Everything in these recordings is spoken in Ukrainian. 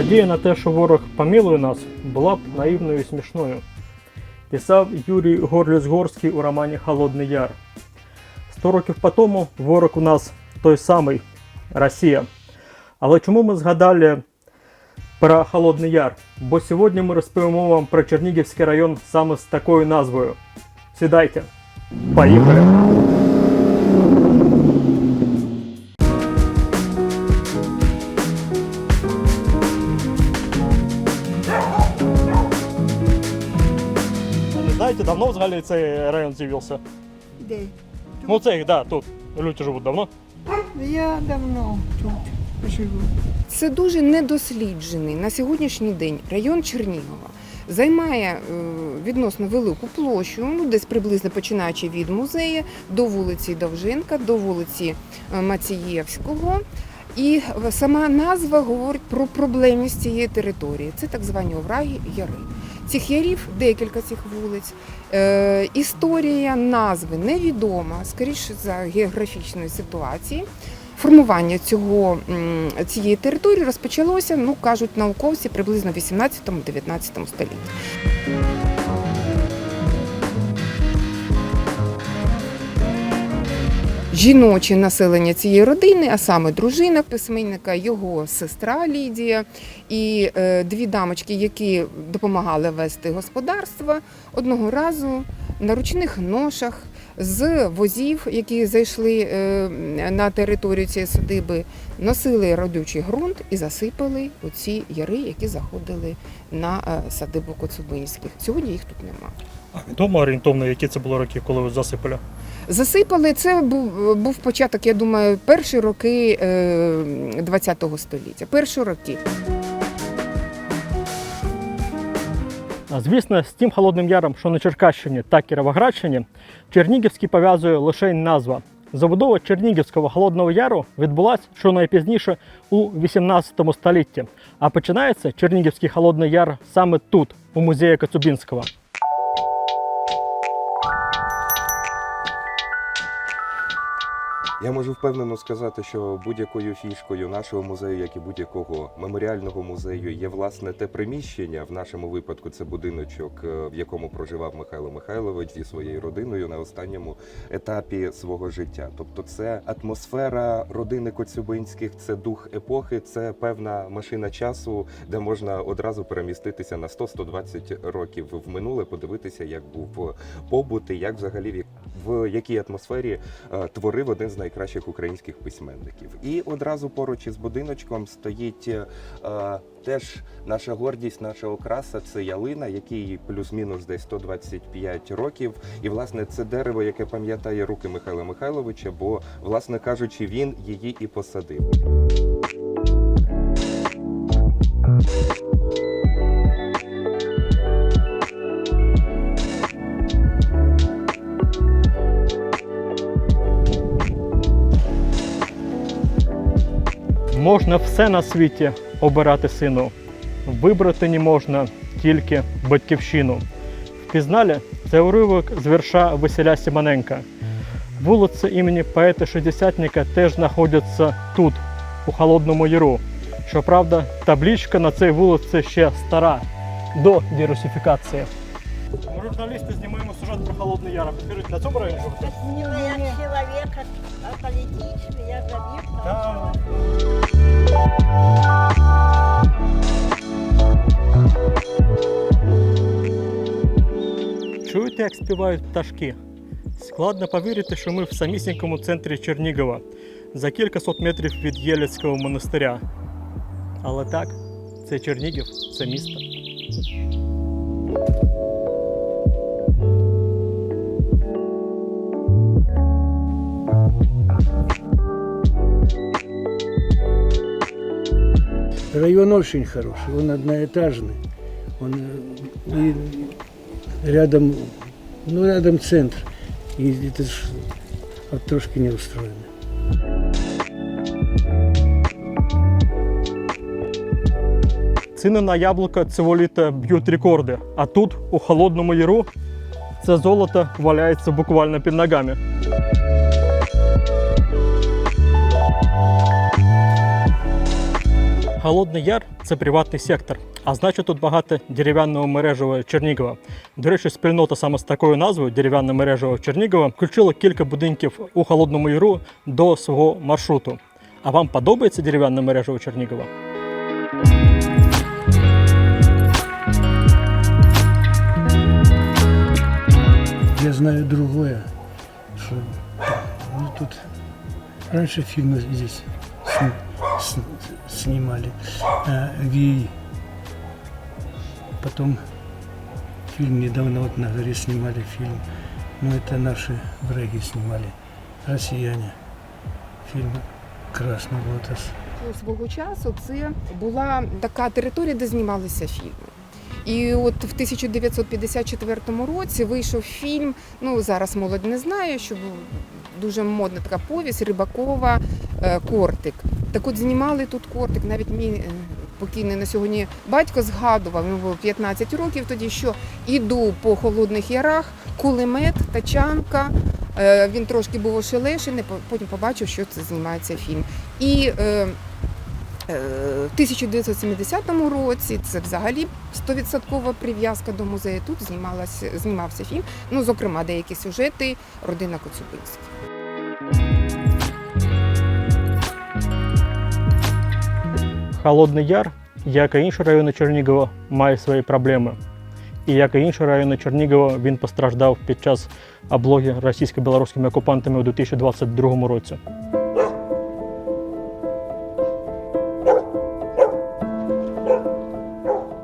Надія на те, що ворог помилує нас, була б наївною і смішною. Писав Юрій Горліс-Горський у романі Холодний Яр. Сто років по тому ворог у нас той самий Росія. Але чому ми згадали про Холодний Яр? Бо сьогодні ми розповімо вам про Чернігівський район саме з такою назвою. Сідайте. Поїхали! Давно взагалі цей район з'явився? Де? Ну цей, да, тут. Люди живуть давно. Я давно тут живу. Це дуже недосліджений на сьогоднішній день район Чернігова. Займає е, відносно велику площу, ну десь приблизно починаючи від музею до вулиці Довженка, до вулиці е, Мацієвського. І сама назва говорить про проблемність цієї території. Це так звані овраги яри. Цих ярів декілька цих вулиць. Е, історія назви невідома, скоріше за географічної ситуації. Формування цього, цієї території розпочалося, ну кажуть науковці, приблизно в 18-19 столітті. Жіноче населення цієї родини, а саме дружина письменника, його сестра Лідія і е, дві дамочки, які допомагали вести господарство, одного разу на ручних ношах з возів, які зайшли е, на територію цієї садиби, носили родючий ґрунт і засипали оці яри, які заходили на е, садибу Коцюбинських. Сьогодні їх тут нема. А відомо орієнтовно, які це були роки, коли ви засипали? Засипали це був, був початок, я думаю, перші роки е, ХХ століття. Перші роки. Звісно, з тим Холодним Яром, що на Черкащині та Кіровоградщині, Чернігівський пов'язує лише назва. Забудова Чернігівського Холодного Яру відбулася щонайпізніше у 18 столітті, а починається Чернігівський Холодний Яр саме тут, у музеї Коцюбінського. Я можу впевнено сказати, що будь-якою фішкою нашого музею, як і будь-якого меморіального музею, є власне те приміщення. В нашому випадку це будиночок, е, в якому проживав Михайло Михайлович зі своєю родиною на останньому етапі свого життя. Тобто, це атмосфера родини Коцюбинських, це дух епохи, це певна машина часу, де можна одразу переміститися на 100-120 років в минуле, подивитися, як був побут і як взагалі в якій атмосфері е, творив один з найкращих українських письменників. І одразу поруч із будиночком стоїть е, теж наша гордість, наша окраса це ялина, якій плюс-мінус десь 125 років. І власне це дерево, яке пам'ятає руки Михайла Михайловича, бо, власне кажучи, він її і посадив. Можна все на світі обирати сину. Вибрати не можна тільки батьківщину. Впізнали це уривок з вірша Василя Симоненка. Вулиця імені поета Шестдесятника теж знаходиться тут, у Холодному Яру. Щоправда, табличка на цій вулиці ще стара, до дерусифікації. Ми журналісти знімаємо сюжет про Холодний Яр. Підкажіть, на цьому районі? Милая человека, а полетишь, я забью. Там Чуєте, як співають пташки? Складно повірити, що ми в самісінькому центрі Чернігова, за кількасот метрів від Єлецького монастиря. Але так, це Чернігів, це місто. Район очень хороший, он одноэтажный, он э, и рядом, ну рядом центр, и это ж от трошки не устроено. Ціни на яблука цього літа б'ють рекорди, а тут, у холодному яру, це золото валяється буквально під ногами. Холодний Яр це приватний сектор. А значить, тут багато дерев'яного мережевого Чернігова. До речі, спільнота саме з такою назвою дерев'яне мережево Чернігова включила кілька будинків у холодному яру до свого маршруту. А вам подобається дерев'яне мережево Чернігова? Я знаю другое, что ну, тут раньше фильмы здесь снимали, а, ВИИ. Потом фильм недавно вот на горе снимали фильм, но это наши враги снимали, россияне. Фильм «Красный лотос». Свого часу це була така територія, де знімалися фільми. І от в 1954 році вийшов фільм. Ну зараз молодь не знає, що був дуже модна така повість Рибакова е, Кортик. Так от знімали тут кортик. Навіть мій е, покійний на сьогодні батько згадував, йому було 15 років тоді, що іду по холодних ярах, кулемет, тачанка. Е, Він трошки був ошелешений, потім побачив, що це знімається фільм. І е, Е, В 1970 році це взагалі 100% прив'язка до музею. Тут знімався фільм. Ну, зокрема, деякі сюжети родина Коцюбинських. Холодний Яр, як і інші райони Чернігова, має свої проблеми. І як і інші райони Чернігова, він постраждав під час облоги російсько-білоруськими окупантами у 2022 році.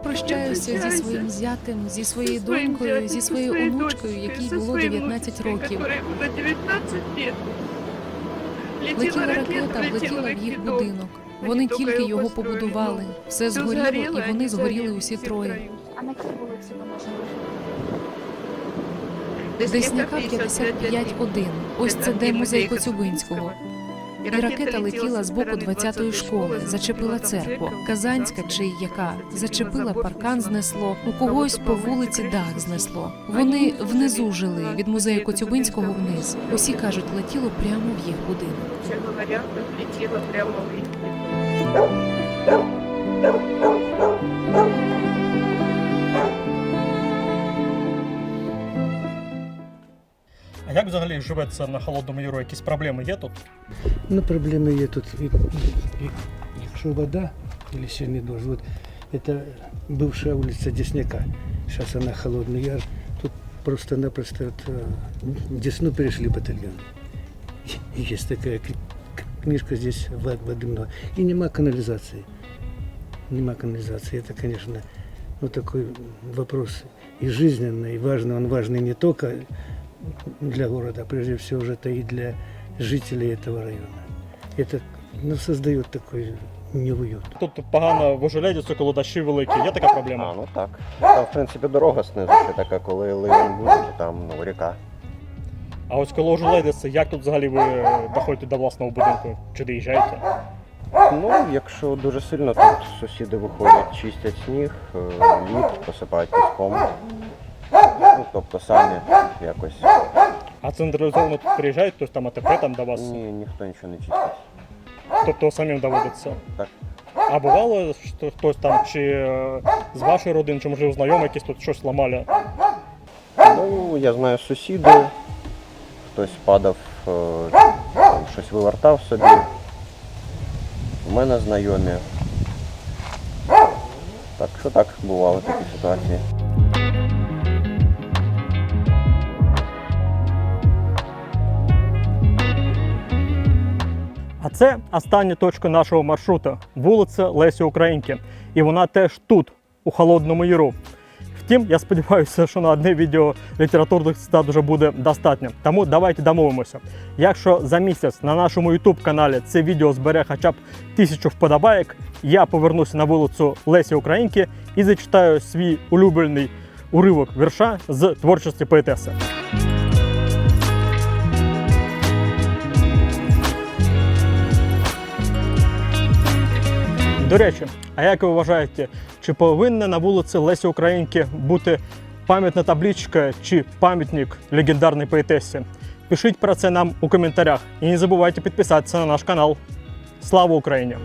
Прощаюся зі своїм зятем, зі своєю донькою, зі своєю онучкою, якій було 19 років. Летіла ракета, влетіла в їх будинок. Вони тільки його побудували. Все згоріло, і вони згоріли усі троє. А на якій вулиці ми можемо Десняка 55-1. Ось це де музей Коцюбинського. І ракета летіла з боку 20-ї школи, зачепила церкву. Казанська чи яка зачепила паркан, знесло. У когось по вулиці дах знесло. Вони внизу жили від музею Коцюбинського вниз. Усі кажуть, летіло прямо в їх будинок. Це говорять, летіло прямо в їх. А як взагалі живеться на холодному яру? Якісь проблеми є тут? Ну, проблемы є тут. І, і, якщо вода или сильный дождь, вот это бывшая улица Десняка, сейчас она Холодный Яр, тут просто-напросто вот, э, в Десну перешли батальон. И Есть такая кни- к- книжка здесь, вод- воды много. И нема канализации. Нема канализации. Это, конечно, ну, такой вопрос и жизненный, и важный. Он важный не только для города, а прежде всего уже это и для жителей этого района. Это ну, создает такой неуют. Тут погано в ожеледицю, коли дощі великі. Є така А, проблема? ну так. Там, в принципі, дорога знизу ще така, коли ливень буде, то там ну, ріка. А ось коли ожеледиться, як тут взагалі ви доходите до власного будинку? Чи доїжджаєте? Ну, якщо дуже сильно, тут сусіди виходять, чистять сніг, е, лід, посипають піском. Ну, тобто самі якось. А централізовано тут приїжджають, тобто там АТП там до вас? Ні, ніхто нічого не чистить. Тобто самим доводиться? Так. А бувало, що хтось там чи е, з вашої родини, чи можливо знайомі якісь тут щось ламали? Ну, я знаю сусіди, хтось падав, е, щось вивертав собі. У мене знайомі. Так що так, бували такі ситуації. А це остання точка нашого маршруту вулиця Лесі Українки. І вона теж тут, у Холодному Яру. Втім, я сподіваюся, що на одне відео літературних цитат вже буде достатньо. Тому давайте домовимося. Якщо за місяць на нашому YouTube каналі це відео збере хоча б тисячу вподобайок, я повернуся на вулицю Лесі Українки і зачитаю свій улюблений уривок вірша з творчості поетеси. До речі, а як ви вважаєте, чи повинна на вулиці Лесі Українки бути пам'ятна табличка чи пам'ятник легендарній поетесі? Пишіть про це нам у коментарях і не забувайте підписатися на наш канал. Слава Україні!